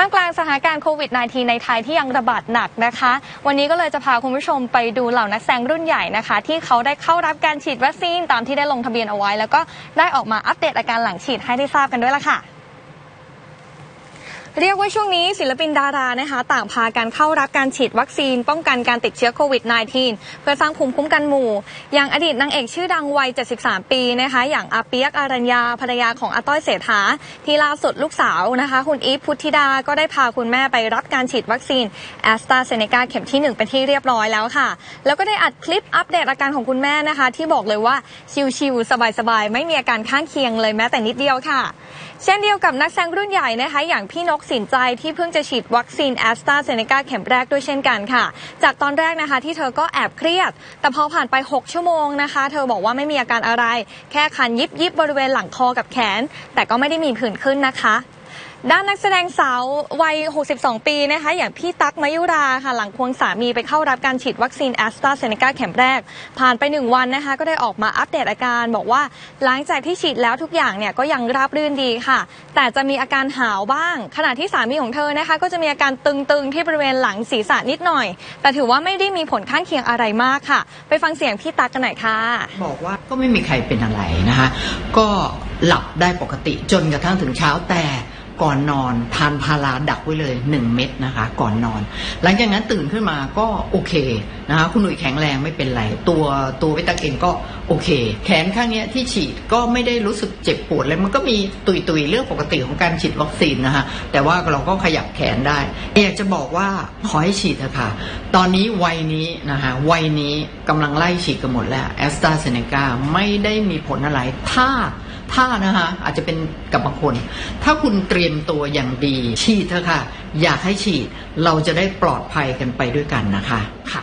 ท่ามกลางสถานการณ์โควิด -19 ในไทยที่ยังระบาดหนักนะคะ วันนี้ก็เลยจะพาคุณผู้ชมไปดูเหล่านักแสดงรุ่นใหญ่นะคะ ที่เขาได้เข้ารับการฉีดวัคซีนตามที่ได้ลงทะเบียนเอาไว้ แล้วก็ได้ออกมาอัปเดตอาการหลังฉีดให้ได้ทราบกันด้วยละค่ะ เรียกว่าช่วงนี้ศิลปินดารานะคะ ต่างพากันเข้ารับการฉีดวัคซีน ป้องกันการติดเชื้อโควิด -19 เพื่อสร้างภูมิคุ้มกันหมู่ อย่างอดีตนางเอกชื่อดังวัย 73 ปีนะคะ อย่างอาเปียกอารัญญาภรรยาของอาต้อยเศรษฐาที่ล่าสุดลูกสาวนะคะ คุณอีฟพุทธิดาก็ได้พาคุณแม่ไปรับการฉีดวัคซีนแอสตราเซเนกาเข็มที่ 1 เป็นที่เรียบร้อยแล้วค่ะ แล้วก็ได้อัดคลิปอัปเดตอาการของคุณแม่นะคะ ที่บอกเลยว่าชิลๆสบายๆไม่มีอาการข้างเคียงเลยแม้แต่นิดเดียวค่ะ เช่นเดียวกับนักแสดงรุ่นใหญ่นะคะ อย่างพี่นกสินใจที่เพิ่งจะฉีดวัคซีนแอสตราเซเนกาเข็มแรกด้วยเช่นกันค่ะ จากตอนแรกนะคะที่เธอก็แอบเครียด แต่พอผ่านไป 6 ชั่วโมงนะคะ เธอบอกว่าไม่มีอาการอะไร แค่คันยิบยิบบริเวณหลังคอกับแขน แต่ก็ไม่ได้มีผื่นขึ้นนะคะ ด้านนักแสดงสาววัย 62 ปีนะคะอย่างพี่ตั๊กมายุราค่ะ หลังควงสามีไปเข้ารับการฉีดวัคซีนแอสตราเซเนกาเข็มแรก ผ่านไป 1 วันนะคะ ก็ได้ออกมาอัปเดตอาการ บอกว่าหลังจากที่ฉีดแล้วทุกอย่างเนี่ยก็ยังราบรื่นดีค่ะ แต่จะมีอาการหาวบ้าง ขณะที่สามีของเธอนะคะ ก็จะมีอาการตึงๆที่บริเวณหลังศีรษะนิดหน่อย แต่ถือว่าไม่ได้มีผลข้างเคียงอะไรมากค่ะ ไปฟังเสียงพี่ตั๊กกันหน่อยค่ะ บอกว่าก็ไม่มีใครเป็นอะไรนะคะ ก็หลับได้ปกติจนกระทั่งถึงเช้าแต่ ก่อนนอนทานพาราดักไว้เลย 1 เม็ดนะคะ ก่อนนอน หลังจากนั้นตื่นขึ้นมาก็โอเคนะคะคุณหนุ่ยแข็งแรงไม่เป็นไร ตัวตัววิตาเกนก็โอเค แขนข้างนี้ที่ฉีดก็ไม่ได้รู้สึกเจ็บปวดเลยมันก็มีตุยตุยเรื่องปกติของการฉีดวัคซีนนะคะแต่ว่าเราก็ขยับแขนได้อยากจะบอกว่าขอให้ฉีดเถอะค่ะตอนนี้วัยนี้นะคะวัยนี้กำลังไล่ฉีดกันหมดแล้วแอสตราเซเนกาไม่ได้มีผลอะไรถ้า ถ้านะคะ อาจจะเป็นกับบางคน ถ้าคุณเตรียมตัวอย่างดี ฉีดเถอะค่ะ อยากให้ฉีดเราจะได้ปลอดภัยกันไปด้วยกันนะคะค่ะ